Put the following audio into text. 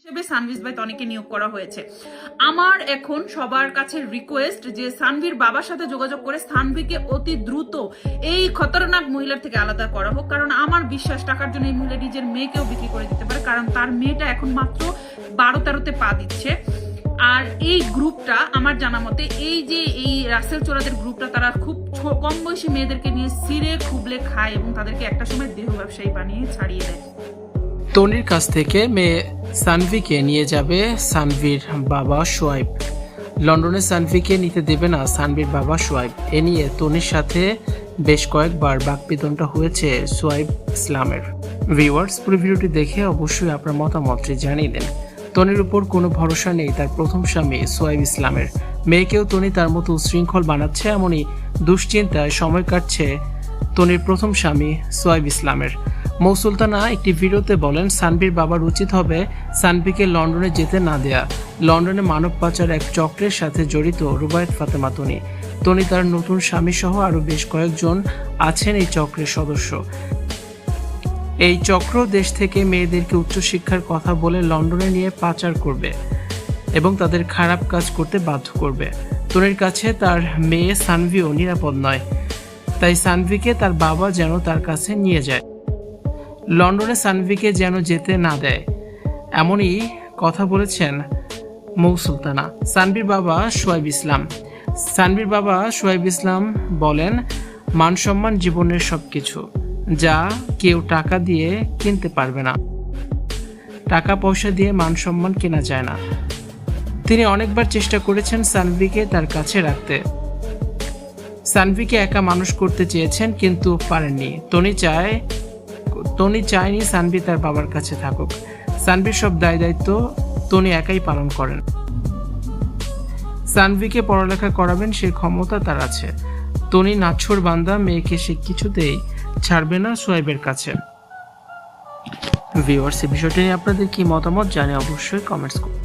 হিসেবে সানভিজ ভাই তনিকে নিয়োগ করা হয়েছে। আমার এখন সবার কাছে রিকোয়েস্ট যে সানভির বাবার সাথে যোগাযোগ করে সানভিকে অতি দ্রুত এই খতরনাক মহিলার থেকে আলাদা করা হোক, কারণ আমার বিশ্বাস টাকার জন্য এই মহিলা নিজের মেয়েকেও বিক্রি করে দিতে পারে, কারণ তার মেয়েটা এখন মাত্র বারো তেরোতে পা দিচ্ছে। আর এই গ্রুপটা আমার জানা মতে এই যে এই রাসেল চোরাদের গ্রুপটা, তারা খুব কম বয়সী মেয়েদেরকে নিয়ে সিরে খুবলে খায় এবং তাদেরকে একটা সময় দেহ ব্যবসায়ী বানিয়ে ছাড়িয়ে দেয়। তনির কাছ থেকে মেয়ে সানভিকে নিয়ে যাবে সানভির বাবা সোয়াইব। লন্ডনে সানভিকে নিতে দেবে না সানভির বাবা সোয়াইব। এ নিয়ে তনির সাথে বেশ কয়েকবার বাকবিতনটা হয়েছে সোয়াইব ইসলামের। ভিউয়ার্স, পুরো ভিডিওটি দেখে অবশ্যই আপনার মতামতটি জানিয়ে দেন। তনির উপর কোনো ভরসা নেই তার প্রথম স্বামী সোয়াইব ইসলামের। মেয়েকেও তনি তার মতো উশৃঙ্খল বানাচ্ছে এমনই দুশ্চিন্তায় সময় কাটছে তনির প্রথম স্বামী সোয়াইব ইসলামের। মৌ সুলতানা একটি ভিডিওতে বলেন, সানভির বাবার উচিত হবে সানভিকে লন্ডনে যেতে না দেয়া। লন্ডনে মানব পাচার এক চক্রের সাথে জড়িত রুবায়ত ফাতেমা তনি। তনি তার নতুন স্বামী সহ আরও বেশ কয়েকজন আছেন এই চক্রের সদস্য। এই চক্র দেশ থেকে মেয়েদেরকে উচ্চশিক্ষার কথা বলে লন্ডনে নিয়ে পাচার করবে এবং তাদের খারাপ কাজ করতে বাধ্য করবে। তনির কাছে তার মেয়ে সানভিও নিরাপদ নয়, তাই সানভিকে তার বাবা যেন তার কাছে নিয়ে যায়। লন্ডনে সানভিকে যেন যেতে না দেয়, এমনই কথা বলেছেন মৌ সুলতানা। সানভির বাবা সোয়াইব ইসলাম। সানভির বাবা সোয়াইব ইসলাম বলেন মান সম্মান জীবনের সব কিছু যা কেউ টাকা দিয়ে কিনতে পারবে না। টাকা পয়সা দিয়ে মান সম্মান কেনা যায় না। তিনি অনেকবার চেষ্টা করেছেন সানভিকে তার কাছে রাখতে। সানভিকে একা মানুষ করতে চেয়েছেন, কিন্তু পারেননি। তনি চায় তনি চায়নি সানভি তার বাবার কাছে থাকুক। সানভির সব দায় দায়িত্ব টনি একাই পালন করেন। সানভিকে পড়ালেখা করাবেন সে ক্ষমতা তার আছে। টনি নাছর বান্দা, মেয়েকে সে কিছুতেই ছাড়বে না সোয়েবের কাছে। ভিউয়ার্স এই বিষয়টি নিয়ে আপনাদের কি মতামত জানে অবশ্যই কমেন্টস করুন।